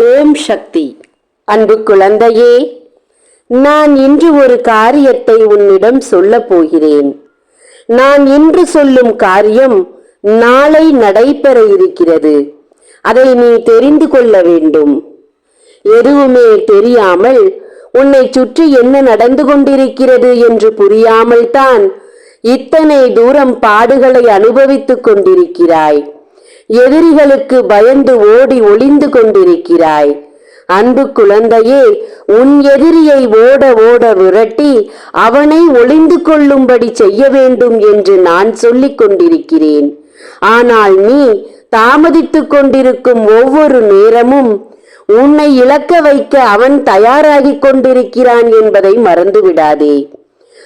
ஓம் சக்தி. அன்பு குழந்தையே நான் இன்று ஒரு காரியத்தை உன்னிடம் சொல்லப் போகிறேன். நான் இன்று சொல்லும் காரியம் நாளை நடைபெற இருக்கிறது. அதை நீ தெரிந்து கொள்ள வேண்டும். எதுவுமே தெரியாமல் உன்னை சுற்றி என்ன நடந்து கொண்டிருக்கிறது என்று புரியாமல் தான் இத்தனை தூரம் பாடுகளை அனுபவித்துக் கொண்டிருக்கிறாய். எதிரிகளுக்கு பயந்து ஓடி ஒளிந்து கொண்டிருக்கிறாய். அன்பு குழந்தையே உன் எதிரியை ஓட ஓட விரட்டி அவனை ஒளிந்து கொள்ளும்படி செய்ய வேண்டும் என்று நான் சொல்லிக் கொண்டிருக்கிறேன். ஆனால் நீ தாமதித்துக் கொண்டிருக்கும் ஒவ்வொரு நேரமும் உன்னை இழக்க வைக்க அவன் தயாராகிக் கொண்டிருக்கிறான் என்பதை மறந்துவிடாதே.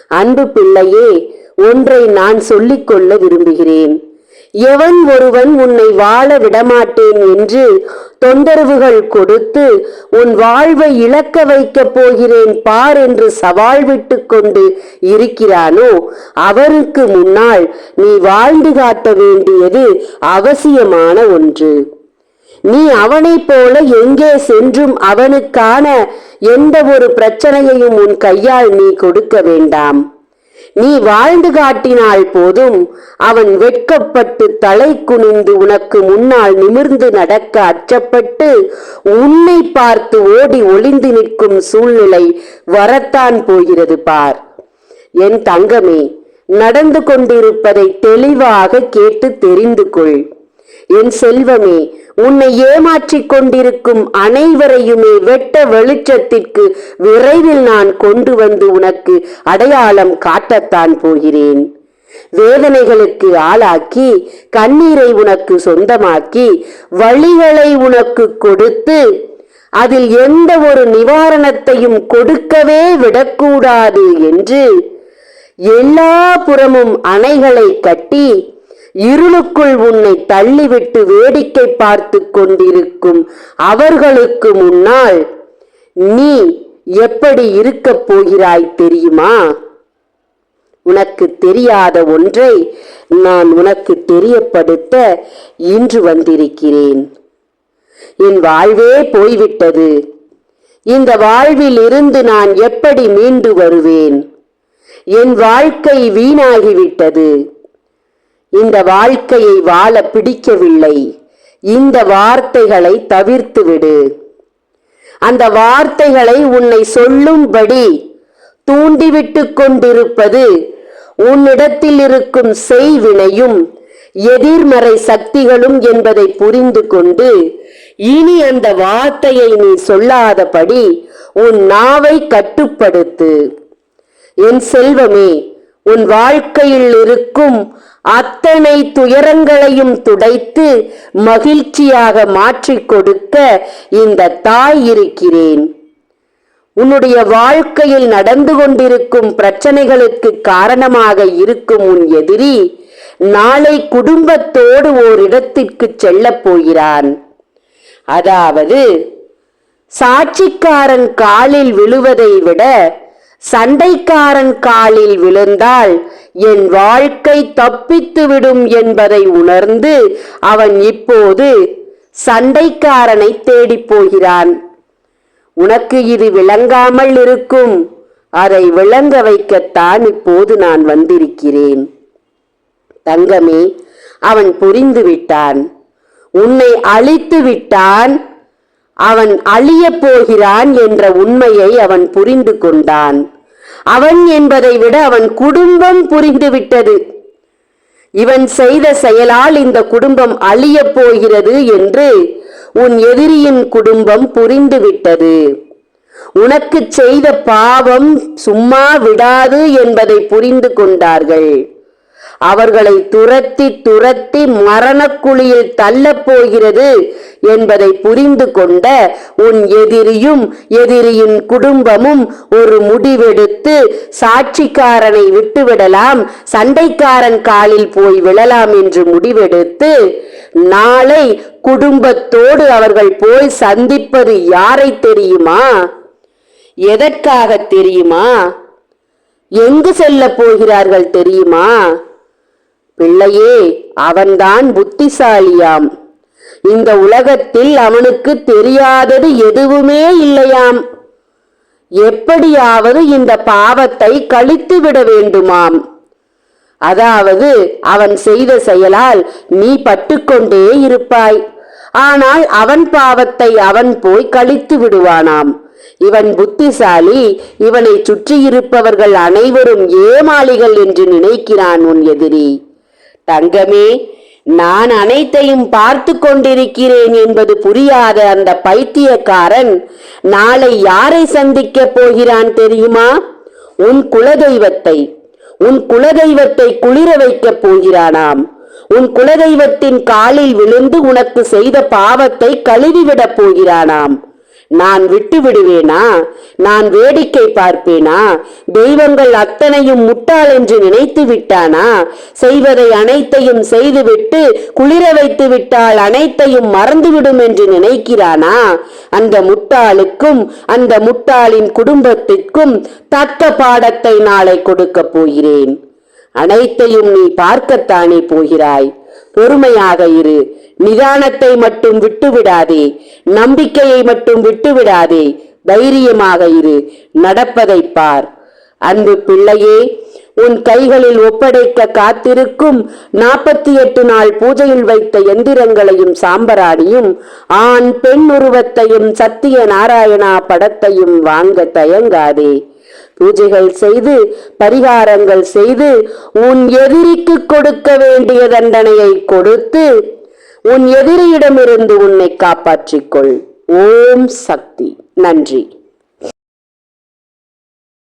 அன்பு பிள்ளையே ஒன்றை நான் சொல்லிக் கொள்ள விரும்புகிறேன். எவன் ஒருவன் உன்னை வாழ விடமாட்டேன் என்று தொந்தரவுகள் கொடுத்து உன் வாழ்வை இழக்க வைக்கப் போகிறேன் பார் என்று சவால் விட்டு கொண்டு இருக்கிறானோ? அவருக்கு முன்னால் நீ வாழ்ந்து காட்ட வேண்டியது அவசியமான ஒன்று. நீ அவனைப் போல எங்கே சென்றும் அவனுக்கான எந்த ஒரு பிரச்சனையையும் உன் கையால் நீ கொடுக்க வேண்டாம். நீ வாழ்ந்து காட்டினால் போதும். அவன் வெட்கப்பட்டு தலை குனிந்து உனக்கு முன்னால் நிமிர்ந்து நடக்க அச்சப்பட்டு உன்னை பார்த்து ஓடி ஒளிந்து நிற்கும் சூழ்நிலை வரத்தான் போகிறது பார். என் தங்கமே நடந்து கொண்டிருப்பதை தெளிவாக கேட்டு தெரிந்து கொள். என் செல்வமே உன்னை ஏமாற்றிக் கொண்டிருக்கும் அனைவரையுமே வெட்ட வெளிச்சத்திற்கு விரைவில் நான் கொண்டு வந்து உனக்கு அடையாளம் காட்டத்தான் போகிறேன். வேதனைகளுக்கு ஆளாக்கி கண்ணீரை உனக்கு சொந்தமாக்கி வழிகளை உனக்கு கொடுத்து அதில் எந்த ஒரு நிவாரணத்தையும் கொடுக்கவே விடக்கூடாது என்று எல்லா புறமும் அணைகளை கட்டி இருளுக்குள் உன்னை தள்ளிவிட்டு வேடிக்கை பார்த்து கொண்டிருக்கும் அவர்களுக்கு முன்னால் நீ எப்படி இருக்கப் போகிறாய் தெரியுமா? உனக்கு தெரியாத ஒன்றை நான் உனக்கு தெரியப்படுத்த இன்று வந்திருக்கிறேன். என் வாழ்வே போய்விட்டது. இந்த வாழ்வில் இருந்து நான் எப்படி மீண்டு வருவேன்? என் வாழ்க்கை வீணாகிவிட்டது. இந்த வாழ்க்கையை வாழ பிடிக்கவில்லை. இந்த வார்த்தைகளை தவிர்த்து விடு அந்த வார்த்தைகளை உன்னை சொல்லும்படி தூண்டிவிட்டு கொண்டிருப்பது உன்னிடத்தில் இருக்கும் செய்வினையும் எதிர்மறை சக்திகளும் என்பதை புரிந்து கொண்டு இனி அந்த வார்த்தையை நீ சொல்லாதபடி உன் நாவை கட்டுப்படுத்து. என் செல்வமே உன் வாழ்க்கையில் இருக்கும் அத்தனை துயரங்களையும் துடைத்து மகிழ்ச்சியாக மாற்றிக் கொடுக்க இந்த தாய் இருக்கிறேன். உன்னுடைய வாழ்க்கையில் நடந்து கொண்டிருக்கும் பிரச்சனைகளுக்கு காரணமாக இருக்கும் உன் எதிரி நாளை குடும்பத்தோடு ஓரிடத்திற்கு செல்லப் போகிறான். அதாவது சாட்சிக்காரன் காலில் விழுவதை விட சண்டைக்காரன் காலில் விழுந்தால் என் வாழ்க்கை தப்பித்து விடும் என்பதை உணர்ந்து அவன் இப்போது சண்டைக்காரனை தேடிப் போகிறான். உனக்கு இது விளங்காமல் இருக்கும். அதை விளங்க வைக்கத்தான் இப்போது நான் வந்திருக்கிறேன். தங்கமே அவன் புரிந்து விட்டான். உன்னை அழித்து விட்டான். அவன் அழியப் போகிறான் என்ற உண்மையை அவன் புரிந்து கொண்டான். அவன் என்பதை விட அவன் குடும்பம் புரிந்துவிட்டது இவன் செய்த செயலால் இந்த குடும்பம் அழியப் போகிறது என்று உன் எதிரியின் குடும்பம் புரிந்துவிட்டது உனக்கு செய்த பாவம் சும்மா விடாது என்பதை புரிந்து கொண்டார்கள். அவர்களை துரத்தி துரத்தி மரணக்குழியில் தள்ளப் போகிறது என்பதை புரிந்து கொண்ட உன் எதிரியும் எதிரியின் குடும்பமும் ஒரு முடிவெடுத்து சாட்சிக்காரனை விட்டுவிடலாம் சண்டைக்காரன் காலில் போய் விழலாம் என்று முடிவெடுத்து நாளை குடும்பத்தோடு அவர்கள் போய் சந்திப்பது யாரை தெரியுமா? எதற்காக தெரியுமா? எங்கு செல்ல போகிறார்கள் தெரியுமா? பிள்ளையே அவன்தான் புத்திசாலியாம். இந்த உலகத்தில் அவனுக்கு தெரியாதது எதுவுமே இல்லையாம். எப்படியாவது இந்த பாவத்தை கழித்து விட வேண்டுமாம். அதாவது அவன் செய்த செயலால் நீ பட்டுக்கொண்டே இருப்பாய். ஆனால் அவன் பாவத்தை அவன் போய் கழித்து விடுவானாம். இவன் புத்திசாலி இவனை சுற்றியிருப்பவர்கள் அனைவரும் ஏமாளிகள் என்று நினைக்கிறான் உன் எதிரி. தங்கமே நான் அனைத்தையும் பார்த்து கொண்டிருக்கிறேன் என்பது புரியாத அந்த பைத்தியக்காரன் நாளை யாரை சந்திக்கப் போகிறான் தெரியுமா? உன் குலதெய்வத்தை. உன் குலதெய்வத்தை குளிர வைக்கப் போகிறானாம். உன் குலதெய்வத்தின் காலில் விழுந்து உனக்கு செய்த பாவத்தை கழுவிவிடப் போகிறானாம். நான் விட்டு விடுவேனா? நான் வேடிக்கை பார்ப்பேனா? தெய்வங்கள் அத்தனையும் முட்டாள் என்று நினைத்து விட்டானா? செய்வதை அனைத்தையும் செய்துவிட்டு குளிர வைத்து விட்டால் அனைத்தையும் மறந்துவிடும் என்று நினைக்கிறானா? அந்த முட்டாளுக்கும் அந்த முட்டாளின் குடும்பத்திற்கும் தக்க பாடத்தை நாளை கொடுக்கப் போகிறேன். அனைத்தையும் நீ பார்க்கத்தானே போகிறாய்? பொறுமையாக இரு. நிதானத்தை மட்டும் விட்டுவிடாதே. நம்பிக்கையை மட்டும் விட்டுவிடாதே. தைரியமாக இரு. நடப்பதை பார். அன்பு பிள்ளையே உன் கைகளில் ஒப்படைக்க காத்திருக்கும் நாற்பத்தி எட்டு நாள் பூஜையில் வைத்த எந்திரங்களையும் சாம்பராணியும் ஆண் பெண் உருவத்தையும் சத்திய நாராயணா படத்தையும் வாங்க தயங்காதே. பூஜைகள் செய்து பரிகாரங்கள் செய்து உன் எதிரிக்கு கொடுக்க வேண்டிய தண்டனையை கொடுத்து உன் எதிரியிடமிருந்து உன்னை காப்பாற்றிக்கொள் ஓம் சக்தி. நன்றி.